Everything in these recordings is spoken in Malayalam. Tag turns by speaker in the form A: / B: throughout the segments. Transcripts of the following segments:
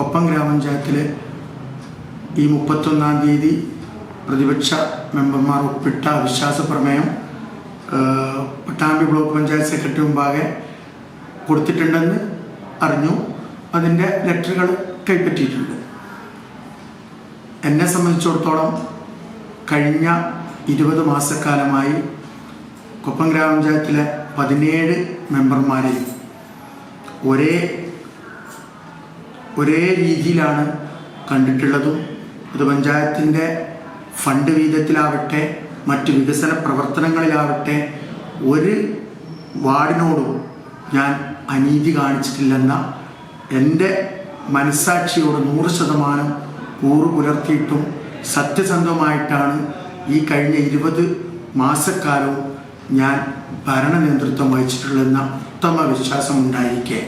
A: കൊപ്പം ഗ്രാമപഞ്ചായത്തിൽ ഈ മുപ്പത്തൊന്നാം തീയതി പ്രതിപക്ഷ മെമ്പർമാർ ഒപ്പിട്ട വിശ്വാസ പ്രമേയം പട്ടാമ്പി ബ്ലോക്ക് പഞ്ചായത്ത് സെക്രട്ടറി മുമ്പാകെ കൊടുത്തിട്ടുണ്ടെന്ന് അറിഞ്ഞു. അതിന്റെ ലെറ്ററുകൾ കൈപ്പറ്റിയിട്ടുണ്ട്. എന്നെ സംബന്ധിച്ചിടത്തോളം കഴിഞ്ഞ ഇരുപത് മാസക്കാലമായി കൊപ്പം ഗ്രാമപഞ്ചായത്തിലെ പതിനേഴ് മെമ്പർമാരെയും ഒരേ ഒരേ രീതിയിലാണ് കണ്ടിട്ടുള്ളതും. അത് പഞ്ചായത്തിന്റെ ഫണ്ട് വീതത്തിലാവട്ടെ മറ്റ് വികസന പ്രവർത്തനങ്ങളിലാവട്ടെ ഒരു വാർഡിനോടും ഞാൻ അനീതി കാണിച്ചിട്ടില്ലെന്ന എന്റെ മനസ്സാക്ഷിയോട് നൂറ് ശതമാനം കൂറ് പുലർത്തിയിട്ടും സത്യസന്ധമായിട്ടാണ് ഈ കഴിഞ്ഞ ഇരുപത് മാസക്കാലവും ഞാൻ ഭരണ നേതൃത്വം വഹിച്ചിട്ടുള്ളതെന്ന ഉത്തമ വിശ്വാസം ഉണ്ടായിരിക്കെ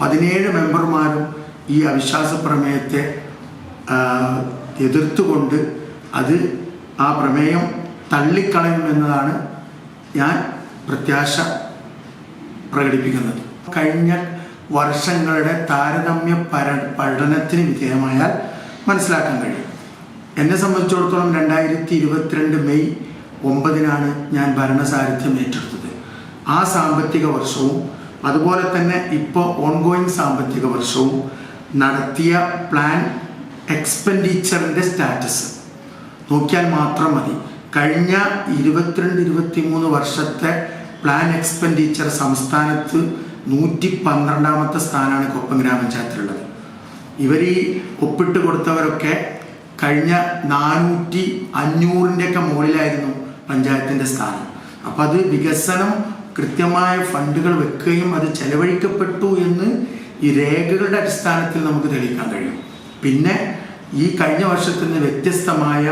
A: പതിനേഴ് മെമ്പർമാരും ഈ അവിശ്വാസ പ്രമേയത്തെ എതിർത്തുകൊണ്ട് അത് ആ പ്രമേയം തള്ളിക്കളയുമെന്നതാണ് ഞാൻ പ്രത്യാശ പ്രകടിപ്പിക്കുന്നത്. കഴിഞ്ഞ വർഷങ്ങളുടെ താരതമ്യ പര പഠനത്തിന് വിധേയമായാൽ മനസ്സിലാക്കാൻ കഴിയും. എന്നെ സംബന്ധിച്ചിടത്തോളം രണ്ടായിരത്തി ഇരുപത്തിരണ്ട് മെയ് ഒമ്പതിനാണ് ഞാൻ ഭരണസാരഥ്യം ഏറ്റെടുത്തത്. ആ സാമ്പത്തിക വർഷവും അതുപോലെ തന്നെ ഇപ്പോൾ ഓൺഗോയിങ് സാമ്പത്തിക വർഷവും നടത്തിയ പ്ലാൻ എക്സ്പെൻഡിച്ചറിന്റെ സ്റ്റാറ്റസ് നോക്കിയാൽ മാത്രം മതി. കഴിഞ്ഞ ഇരുപത്തിരണ്ട് ഇരുപത്തി മൂന്ന് വർഷത്തെ പ്ലാൻ എക്സ്പെൻഡിച്ചർ സംസ്ഥാനത്ത് നൂറ്റി പന്ത്രണ്ടാമത്തെ സ്ഥാനമാണ് കൊപ്പം ഗ്രാമപഞ്ചായത്തിലുള്ളത്. ഇവർ ഈ ഒപ്പിട്ട് കൊടുത്തവരൊക്കെ കഴിഞ്ഞ നാനൂറ്റി അഞ്ഞൂറിന്റെയൊക്കെ മുകളിലായിരുന്നു പഞ്ചായത്തിന്റെ സ്ഥാനം. അപ്പം അത് വികസനം കൃത്യമായ ഫണ്ടുകൾ വെക്കുകയും അത് ചെലവഴിക്കപ്പെട്ടു എന്ന് ഈ രേഖകളുടെ അടിസ്ഥാനത്തിൽ നമുക്ക് തെളിയിക്കാൻ കഴിയും. പിന്നെ ഈ കഴിഞ്ഞ വർഷത്തിൽ നിന്ന് വ്യത്യസ്തമായ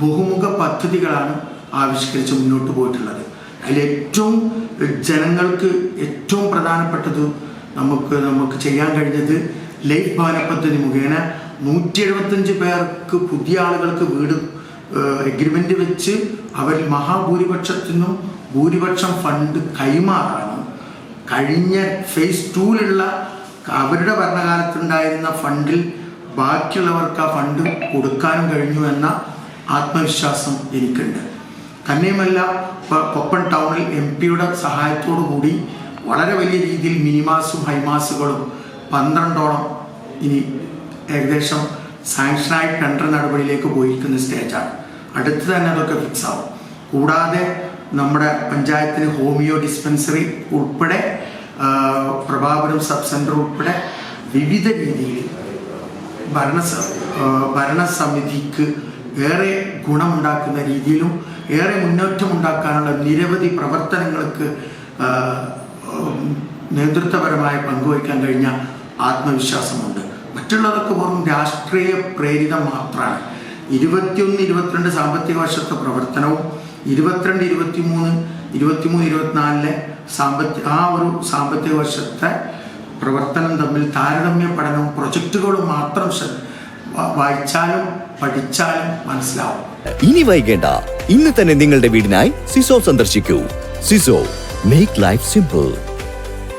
A: ബഹുമുഖ പദ്ധതികളാണ് ആവിഷ്കരിച്ച് മുന്നോട്ട് പോയിട്ടുള്ളത്. അതിൽ ഏറ്റവും ജനങ്ങൾക്ക് ഏറ്റവും പ്രധാനപ്പെട്ടത് നമുക്ക് നമുക്ക് ചെയ്യാൻ കഴിഞ്ഞത് ലൈഫ് ഭവന പദ്ധതി മുഖേന നൂറ്റി എഴുപത്തഞ്ച് പേർക്ക് പുതിയ ആളുകൾക്ക് വീട് എഗ്രിമെന്റ് വെച്ച് അവരിൽ മഹാഭൂരിപക്ഷത്തിനും ഭൂരിപക്ഷം ഫണ്ട് കൈമാറാനും കഴിഞ്ഞ ഫേസ് ടൂവിലുള്ള അവരുടെ ഭരണകാലത്തുണ്ടായിരുന്ന ഫണ്ടിൽ ബാക്കിയുള്ളവർക്ക് ആ ഫണ്ട് കൊടുക്കാനും കഴിഞ്ഞു എന്ന ആത്മവിശ്വാസം എനിക്കുണ്ട്. തന്നെയുമല്ല കൊപ്പൻ ടൗണിൽ എം പിയുടെ സഹായത്തോടു കൂടി വളരെ വലിയ രീതിയിൽ മിനിമാസും ഹൈമാസുകളും പന്ത്രണ്ടോളം ഇനി ഏകദേശം സാങ്ഷനായി ടെൻഡർ നടപടിയിലേക്ക് പോയിരിക്കുന്ന സ്റ്റേജാണ്. അടുത്ത് തന്നെ അതൊക്കെ ഫിക്സ് ആവും. കൂടാതെ നമ്മുടെ പഞ്ചായത്തിന് ഹോമിയോ ഡിസ്പെൻസറി ഉൾപ്പെടെ പ്രഭാപുരം സബ് സെന്റർ ഉൾപ്പെടെ വിവിധ രീതിയിൽ ഭരണ ഭരണസമിതിക്ക് ഏറെ ഗുണമുണ്ടാക്കുന്ന രീതിയിലും ഏറെ മുന്നേറ്റമുണ്ടാക്കാനുള്ള നിരവധി പ്രവർത്തനങ്ങൾക്ക് നേതൃത്വപരമായ പങ്കുവയ്ക്കാൻ കഴിഞ്ഞ ആത്മവിശ്വാസമുണ്ട്. മറ്റുള്ളവർക്ക് വെറും രാഷ്ട്രീയ പ്രേരിതം മാത്രമാണ്. ഇരുപത്തിയൊന്ന് ഇരുപത്തിരണ്ട് സാമ്പത്തിക വർഷത്തെ പ്രവർത്തനവും ഇരുപത്തിരണ്ട് ഇരുപത്തിമൂന്ന് ഇരുപത്തിമൂന്ന് ഇരുപത്തിനാലിലെ സാമ്പത്തിക ആ ഒരു സാമ്പത്തിക വർഷത്തെ പ്രവർത്തനം തമ്മിൽ താരതമ്യ പഠനവും പ്രൊജക്റ്റുകളും മാത്രം വായിച്ചാലും പഠിച്ചാലും മനസ്സിലാവും.
B: ഇനി വൈകേണ്ട. ഇന്ന് തന്നെ നിങ്ങളുടെ വീടിനായി സിസോ സന്ദർശിക്കൂ. സിസോ മേക്ക് ലൈഫ് സിമ്പിൾ